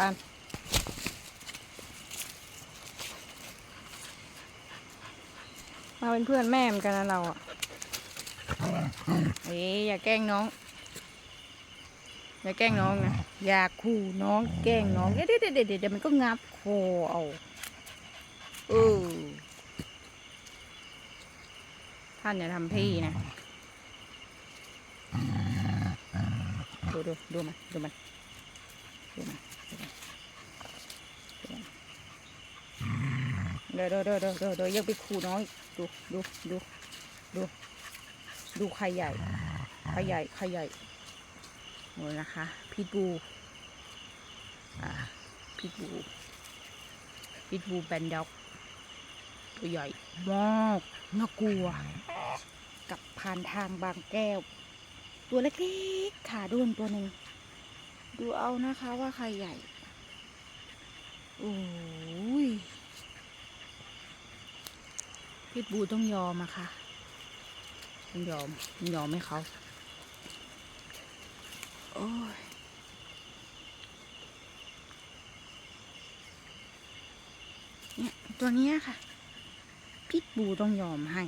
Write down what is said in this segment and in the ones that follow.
บ้านมาเป็นเพื่อนแม่เหมือนกันนะเราอะเอ๊อย่าแกล้งน้อง อย่าแกล้งน้องนะ อย่าขู่น้องแกล้งน้อง เดี๋ยวเดี๋ยวเดี๋ยวเดี๋ยวมันก็งับคอเอาเออท่านอย่าทำพี่นะดูดูดูมันดูมันดูมัน เดี๋ยวเดี๋ยวเดี๋ยวเดี๋ยวเดี๋ยวเดี๋ยวยังไปขู่น้องอีกดูดูดูดูดูใครใหญ่ใครใหญ่ใครใหญ่โอ้นะคะพิทบูอ่าพิทบูพิทบูแบนด็อกตัวใหญ่มากน่ากลัว กับผ่านทางบางแก้ว ตัวเล็กๆขาด้วนตัวหนึ่ง ดูเอานะคะว่าใครใหญ่ โอ้ยพิทบูต้องยอมอะค่ะต้องยอมต้องยอมให้เขา โอ้ยเนี่ยตัวเนี้ยค่ะ พิษบูต้องยอมให้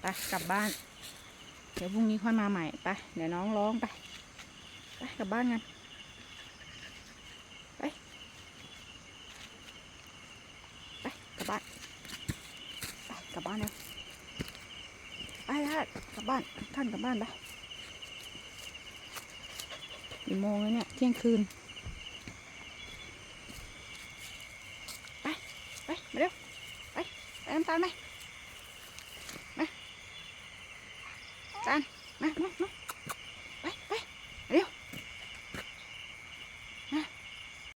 ไปกลับบ้าน เดี๋ยวพรุ่งนี้ค่อยมาใหม่ไปเดี๋ยวน้องร้องไปไปกลับบ้านกันไปไปกลับบ้านไปกลับบ้านเลยไปท่านกลับบ้านท่านกลับบ้านไปกี่โมงแล้วเนี่ยเที่ยงคืนไปไปมาเร็วไปไปน้ำตาลไหมมา จานมามามา